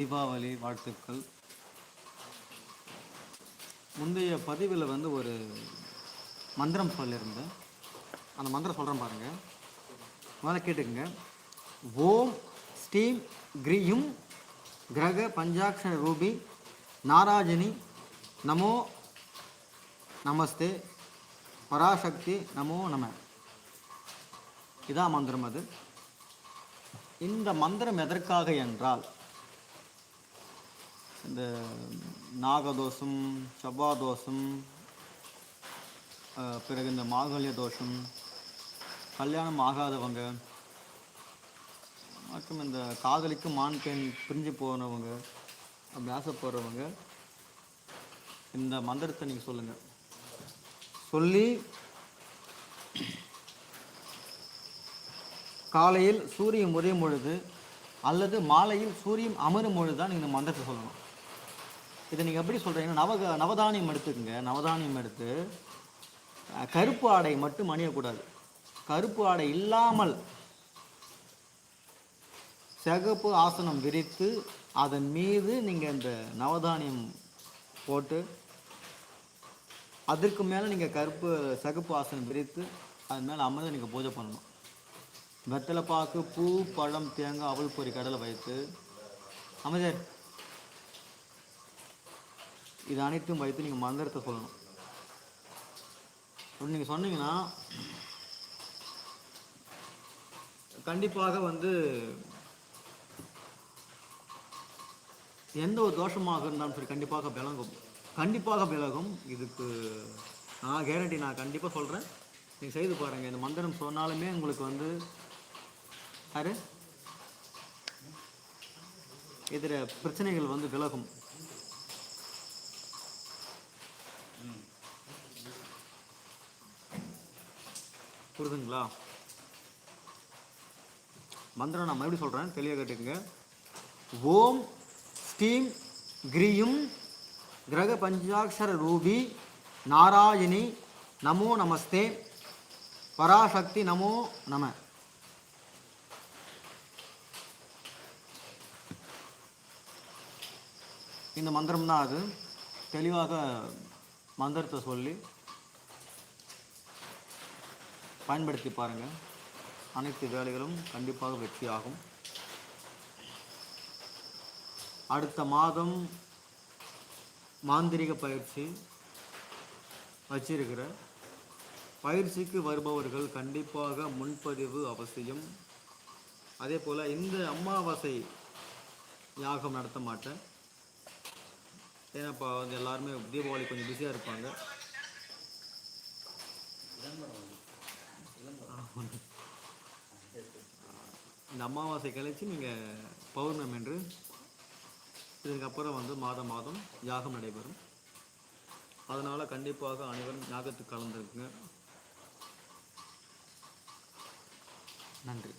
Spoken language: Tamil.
தீபாவளி வாழ்த்துக்கள். முந்தைய பதிவில் வந்து ஒரு மந்திரம் சொல்லியிருந்தேன். அந்த மந்திரம் சொல்கிறேன் பாருங்கள் முதல்ல கேட்டுக்கங்க. ஓம் ஸ்ரீம் கிரியும் கிரக பஞ்சாட்சர ரூபி நாராஜினி நமோ நமஸ்தே பராசக்தி நமோ நம. இதான் மந்திரம் அது. இந்த மந்திரம் எதற்காக என்றால் இந்த நாகதோஷம் செவ்வாதோஷம் பிறகு இந்த மாகல்ய தோஷம் கல்யாணம் ஆகாதவங்க மற்றும் இந்த காதலிக்கு மான் பெண் பிரிஞ்சு போனவங்க அப்படி ஆசைப்படுறவங்க இந்த மந்திரத்தை நீங்கள் சொல்லுங்கள் சொல்லி காலையில் சூரியன் உதயம் பொழுது அல்லது மாலையில் சூரியன் அமரும் பொழுது தான் நீங்கள் இந்த மந்திரத்தை சொல்லணும். இதை நீங்கள் எப்படி சொல்கிறீங்கன்னா நவக நவதானியம் எடுத்துக்கோங்க. நவதானியம் எடுத்து கருப்பு ஆடை மட்டும் அணியக்கூடாது. கருப்பு ஆடை இல்லாமல் சிகப்பு ஆசனம் விரித்து அதன் மீது நீங்கள் இந்த நவதானியம் போட்டு அதற்கு மேலே நீங்கள் கருப்பு சிகப்பு ஆசனம் விரித்து அது மேலே அமர்ந்து நீங்கள் பூஜை பண்ணணும். வெத்தலை பாக்கு பூ பழம் தேங்காய் அவல் பொறி கடலை வைத்து அமைச்சர் இது அனைத்தும் வைத்து நீங்கள் மந்திரத்தை சொல்லணும். அப்படி நீங்கள் சொன்னீங்கன்னா கண்டிப்பாக வந்து எந்த ஒரு தோஷமாக இருந்தாலும் சரி கண்டிப்பாக விலகும். கண்டிப்பாக விலகும். இதுக்கு நான் கேரண்டி நான் கண்டிப்பாக சொல்கிறேன் நீங்கள் செய்து பாருங்கள் இந்த மந்திரம் சொன்னாலுமே உங்களுக்கு வந்து யாரு? இதில் பிரச்சனைகள் வந்து விலகும். புரிதுங்களா? மந்திரம் நான் மறுபடியும் சொல்கிறேன் தெளிவாக கேட்டுக்கங்க. ஓம் ஸ்டீம் கிரியும் கிரக பஞ்சாட்சர ரூபி நாராயணி நமோ நமஸ்தே. பராசக்தி நமோ நம. இந்த மந்திரம் தான் அது. தெளிவாக மந்திரத்தை சொல்லி பயன்படுத்தி பாருங்கள் அனைத்து வேலைகளும் கண்டிப்பாக வெற்றியாகும். அடுத்த மாதம் மாந்திரிக பயிற்சி வச்சிருக்கிற பயிற்சிக்கு வருபவர்கள் கண்டிப்பாக முன்பதிவு அவசியம். அதே போல் இந்த அமாவாசை யாகம் நடத்த மாட்டேன். ஏன்னா இப்போ வந்து எல்லாருமே தீபாவளி கொஞ்சம் பிஸியாக இருப்பாங்க. இந்த அமாவாசை கழிச்சு நீங்கள் பௌர்ணம் என்று இதுக்கப்புறம் வந்து மாதம் மாதம் யாகம் நடைபெறும். அதனால் கண்டிப்பாக அனைவரும் யாகத்துக்கு கலந்துருக்குங்க நன்றி.